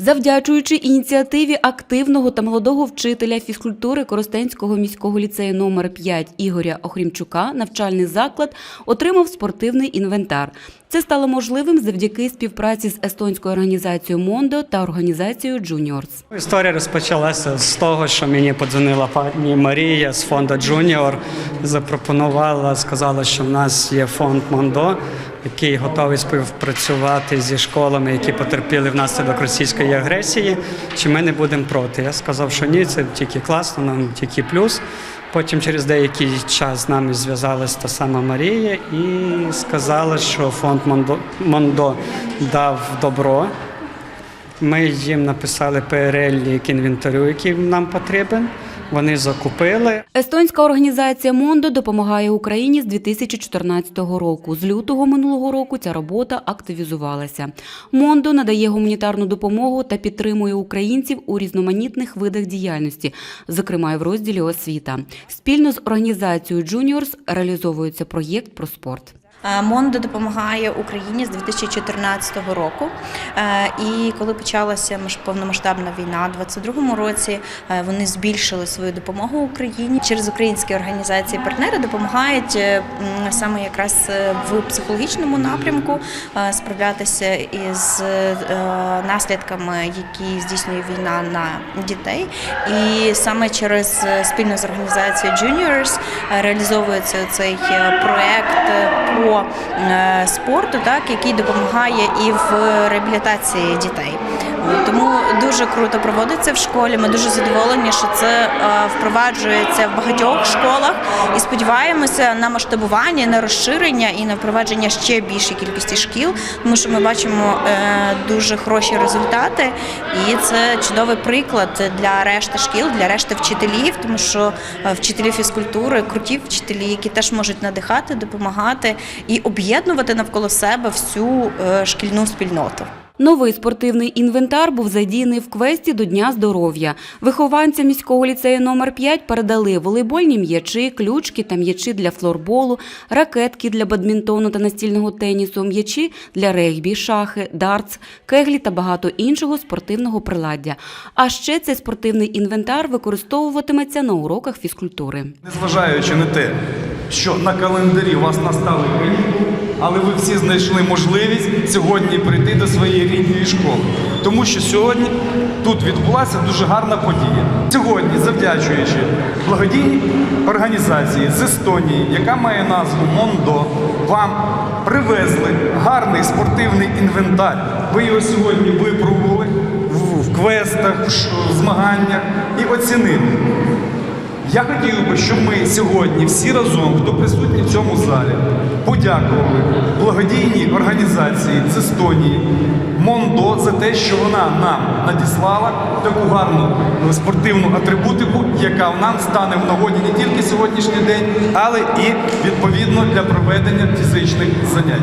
Завдячуючи ініціативі активного та молодого вчителя фізкультури Коростенського міського ліцею номер 5 Ігоря Охрімчука, навчальний заклад отримав спортивний інвентар. Це стало можливим завдяки співпраці з естонською організацією Мондо та організацією Juniors. Історія розпочалася з того, що мені подзвонила пані Марія з фонду Junior, запропонувала, сказала, що в нас є фонд Мондо, який готовий співпрацювати зі школами, які потерпіли внаслідок російської агресії. Чи ми не будемо проти? Я сказав, що ні, це тільки класно, нам тільки плюс. Потім через деякий час з нами зв'язалася та сама Марія і сказала, що фонд Мондо, Мондо дав добро. Ми їм написали перелік інвентарю, який нам потрібен. Вони закупили. Естонська організація Мондо допомагає Україні з 2014 року. З лютого минулого року ця робота активізувалася. Мондо надає гуманітарну допомогу та підтримує українців у різноманітних видах діяльності, зокрема в розділі освіта. Спільно з організацією Juniors реалізовується проєкт про спорт. Е, Мондо допомагає Україні з 2014 року. Е, І коли почалася повномасштабна війна у 2022 році, е, вони збільшили свою допомогу Україні через українські організації партнери допомагають саме якраз в психологічному напрямку справлятися із наслідками, які здійснює війна на дітей. І саме через спільно з організацією Juniors реалізовується цей проект спорту, так який допомагає і в реабілітації дітей. Тому дуже круто проводиться в школі. Ми дуже задоволені, що це е, впроваджується в багатьох школах. І сподіваємося на масштабування, на розширення і на впровадження ще більшої кількості шкіл, тому що ми бачимо е, дуже хороші результати, і це чудовий приклад для решти шкіл, для решти вчителів, тому що е, вчителі фізкультури, круті вчителі, які теж можуть надихати, допомагати і об'єднувати навколо себе всю шкільну спільноту. Новий спортивний інвентар був задіяний в квесті до Дня здоров'я. Вихованцям міського ліцею номер 5 передали волейбольні м'ячі, ключки та м'ячі для флорболу, ракетки для бадмінтону та настільного тенісу, м'ячі для регбі, шахи, дартс, кеглі та багато іншого спортивного приладдя. А ще цей спортивний інвентар використовуватиметься на уроках фізкультури. Незважаючи на те, що на календарі у вас настали але ви всі знайшли можливість сьогодні прийти до своєї рідної школи. Тому що сьогодні тут відбулася дуже гарна подія. Сьогодні, завдячуючи благодійній організації з Естонії, яка має назву Мондо, вам привезли гарний спортивний інвентар. Ви його сьогодні випробували в квестах, в змаганнях і оцінили. Я хотів би, щоб ми сьогодні всі разом, хто присутній в цьому залі, подякували благодійній організації з Естонії Мондо за те, що вона нам надіслала таку гарну спортивну атрибутику, яка нам стане в нагоді не тільки сьогоднішній день, але і відповідно для проведення фізичних занять.